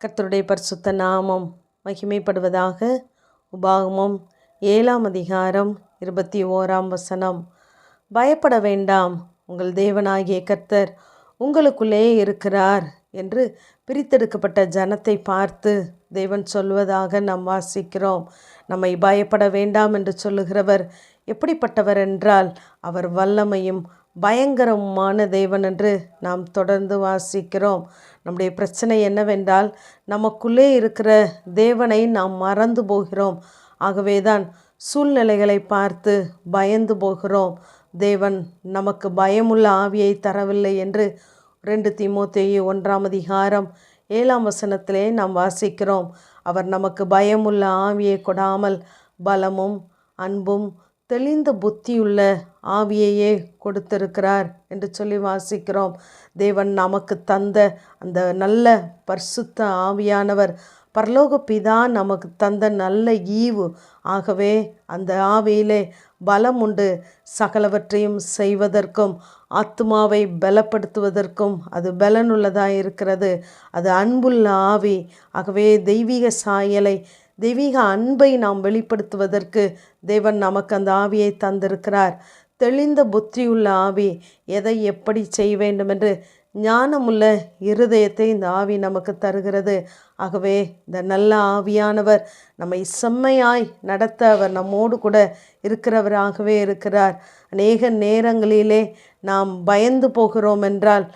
கர்த்தருடைய பரிசுத்த நாமம் மகிமைப்படுவதாக உபாகமம் ஏழாம் அதிகாரம் இருபத்தி ஓராம் வசனம். பயப்பட வேண்டாம் உங்கள் தேவனாகிய கர்த்தர் உங்களுக்குள்ளே இருக்கிறார் என்று பிரித்தெடுக்கப்பட்ட ஜனத்தை பார்த்து தேவன் சொல்வதாக நாம் வாசிக்கிறோம். நம்மை பயப்பட வேண்டாம் என்று சொல்லுகிறவர் எப்படிப்பட்டவர் என்றால் அவர் வல்லமையும் பயங்கரமான தேவன் என்று நாம் தொடர்ந்து வாசிக்கிறோம். நம்முடைய பிரச்சனை என்னவென்றால் நமக்குள்ளே இருக்கிற தேவனை நாம் மறந்து போகிறோம். ஆகவேதான் சூழ்நிலைகளை பார்த்து பயந்து போகிறோம். தேவன் நமக்கு பயமுள்ள ஆவியை தரவில்லை என்று ரெண்டு திமுத்தையும் ஒன்றாம் அதிகாரம் ஏழாம் வசனத்திலே நாம் வாசிக்கிறோம். அவர் நமக்கு பயமுள்ள ஆவியை கொடாமல் பலமும் அன்பும் தெளிந்த புத்தியுள்ள ஆவியையே கொடுத்திருக்கிறார் என்று சொல்லி வாசிக்கிறோம். தேவன் நமக்கு தந்த அந்த நல்ல பரிசுத்த ஆவியானவர் பரலோக பிதா நமக்கு தந்த நல்ல ஈவு. ஆகவே அந்த ஆவியிலே பலம் உண்டு. சகலவற்றையும் செய்வதற்கும் ஆத்மாவை பலப்படுத்துவதற்கும் அது பலனுள்ளதாக இருக்கிறது அது அன்புள்ள ஆவி. ஆகவே தெய்வீக சாயலை தெய்வீக அன்பை நாம் வெளிப்படுத்துவதற்கு தேவன் நமக்கு அந்த ஆவியை தந்திருக்கிறார். தெளிந்த புத்தியுள்ள ஆவி எதை எப்படி செய்ய வேண்டும் என்று ஞானமுள்ள இருதயத்தை இந்த ஆவி நமக்கு தருகிறது. ஆகவே இந்த நல்ல ஆவியானவர் நம்மை செம்மையாய் நடத்த அவர் நம்மோடு கூட இருக்கிறவராகவே இருக்கிறார். அநேக நேரங்களிலே நாம் பயந்து போகிறோம் என்றால்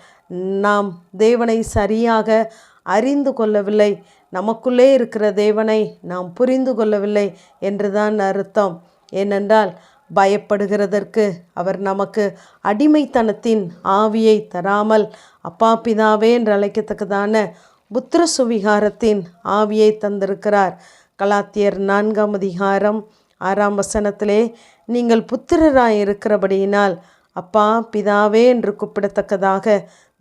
நாம் தேவனை சரியாக அறிந்து கொள்ளவில்லை. நமக்குள்ளே இருக்கிற தேவனை நாம் புரிந்து கொள்ளவில்லை என்றுதான் அர்த்தம். ஏனென்றால் பயப்படுகிறதற்கு அவர் நமக்கு அடிமைத்தனத்தின் ஆவியை தராமல் அப்பா பிதாவே என்று அழைக்கத்தக்கதான புத்திர சுவிகாரத்தின் ஆவியை தந்திருக்கிறார். கலாத்தியர் நான்காம் அதிகாரம் ஆறாம் வசனத்திலே நீங்கள் புத்திரராய் இருக்கிறபடியினால் அப்பா பிதாவே என்று கூப்பிடத்தக்கதாக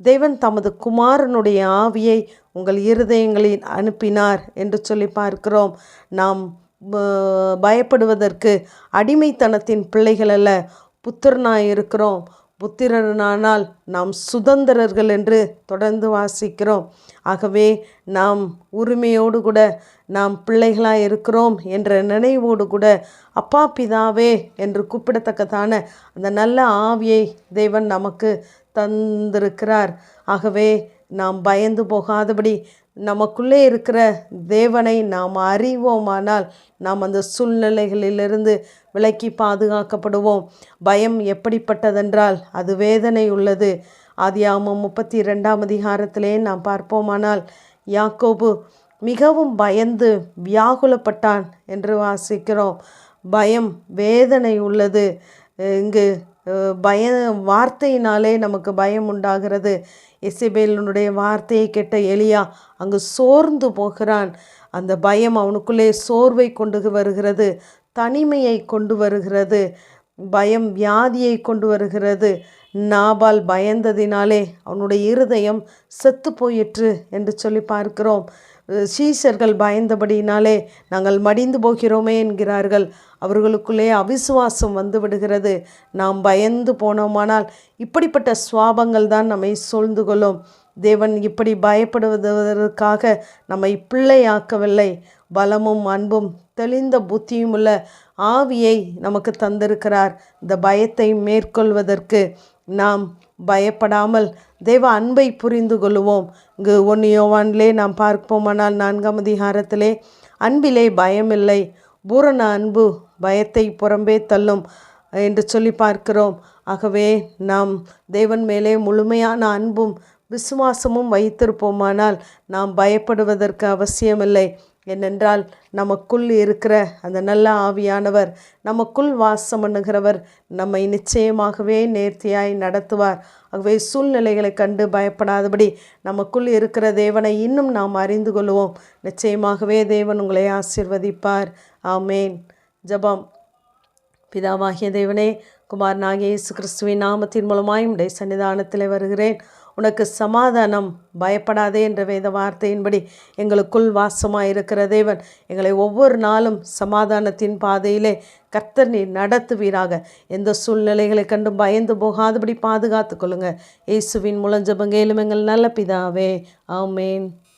தேவன் தமது குமாரனுடைய ஆவியை உங்கள் இருதயங்களில் அனுப்பினார் என்று சொல்லி பார்க்கிறோம். நாம் பயப்படுவதற்கு அடிமைத்தனத்தின் பிள்ளைகள் அல்ல புத்திரனாக இருக்கிறோம். புத்திரனானால் நாம் சுதந்திரர்கள் என்று தொடர்ந்து வாசிக்கிறோம். ஆகவே நாம் உரிமையோடு கூட நாம் பிள்ளைகளாக இருக்கிறோம் என்ற நினைவோடு கூட அப்பா பிதாவே என்று கூப்பிடத்தக்கதான அந்த நல்ல ஆவியை தேவன் நமக்கு தந்திருக்கிறார். ஆகவே நாம் பயந்து போகாதபடி நமக்குள்ளே இருக்கிற தேவனை நாம் அறிவோமானால் நாம் அந்த சூழ்நிலைகளிலிருந்து விலக்கி பாதுகாக்கப்படுவோம். பயம் எப்படிப்பட்டதென்றால் அது வேதனை உள்ளது. ஆதியாமம் முப்பத்தி ரெண்டாம் அதிகாரத்திலே நாம் பார்ப்போமானால் யாக்கோபு மிகவும் பயந்து வியாகுலப்பட்டான் என்று வாசிக்கிறோம். பயம் வேதனை உள்ளது. இங்கு பய வார்த்தையினாலே நமக்கு பயம் உண்டாகிறது. எசிபேலனுடைய வார்த்தையை கேட்ட எலியா அங்கு சோர்ந்து போகிறான். அந்த பயம் அவனுக்குள்ளே சோர்வை கொண்டு வருகிறது தனிமையை கொண்டு வருகிறது பயம் வியாதியை கொண்டு வருகிறது. நாபால் பயந்ததினாலே அவனுடைய இருதயம் செத்து போயிற்று என்று சொல்லி பார்க்கிறோம். சீசர்கள் பயந்தபடினாலே நாங்கள் மடிந்து போகிறோமே என்கிறார்கள். அவர்களுக்குள்ளே அவிசுவாசம் வந்து விடுகிறது. நாம் பயந்து போனோமானால் இப்படிப்பட்ட சுவாபங்கள் தான் நம்மை சூழ்ந்து கொள்ளும். தேவன் இப்படி பயப்படுவதற்காக நம்மை பிள்ளையாக்கவில்லை. பலமும் அன்பும் தெளிந்த புத்தியும் உள்ள ஆவியை நமக்கு தந்திருக்கிறார். இந்த பயத்தை மேற்கொள்வதற்கு நாம் பயப்படாமல் தெய்வ அன்பை புரிந்து கொள்வோம் இங்கு ஒன்று யோவான்லே நாம் பார்ப்போமானால் நான்காம் அதிகாரத்திலே அன்பிலே பயமில்லை பூரண அன்பு பயத்தை புறம்பே தள்ளும் என்று சொல்லி பார்க்கிறோம். ஆகவே நாம் தேவன் மேலே முழுமையான அன்பும் விசுவாசமும் வைத்திருப்போமானால் நாம் பயப்படுவதற்கு அவசியமில்லை. ஏனென்றால் நமக்குள் இருக்கிற அந்த நல்ல ஆவியானவர் நமக்குள் வாசம் பண்ணுகிறவர் நம்மை நிச்சயமாகவே நேர்த்தியாய் நடத்துவார். ஆகவே சூழ்நிலைகளை கண்டு பயப்படாதபடி நமக்குள் இருக்கிற தேவனை இன்னும் நாம் அறிந்து கொள்வோம். நிச்சயமாகவே தேவன் உங்களை ஆசிர்வதிப்பார். ஆமேன். ஜபம். பிதாவாகிய தேவனே குமார் இயேசு கிறிஸ்துவின் நாமத்தின் மூலமாய் உடைய சன்னிதானத்தில் வருகிறேன். உனக்கு சமாதானம் பயப்படாதே என்ற வேத வார்த்தையின்படி எங்களுக்குள் வாசமாக இருக்கிற தேவன் எங்களை ஒவ்வொரு நாளும் சமாதானத்தின் பாதையிலே கர்த்தர் நீ நடத்துவீராக. எந்த சூழ்நிலைகளை கண்டு பயந்து போகாதபடி பாதுகாத்து கொள்ளுங்க. இயேசுவின் மூலம் ஜபங்கேலும் எங்கள் நல்ல பிதாவே. ஆமேன்.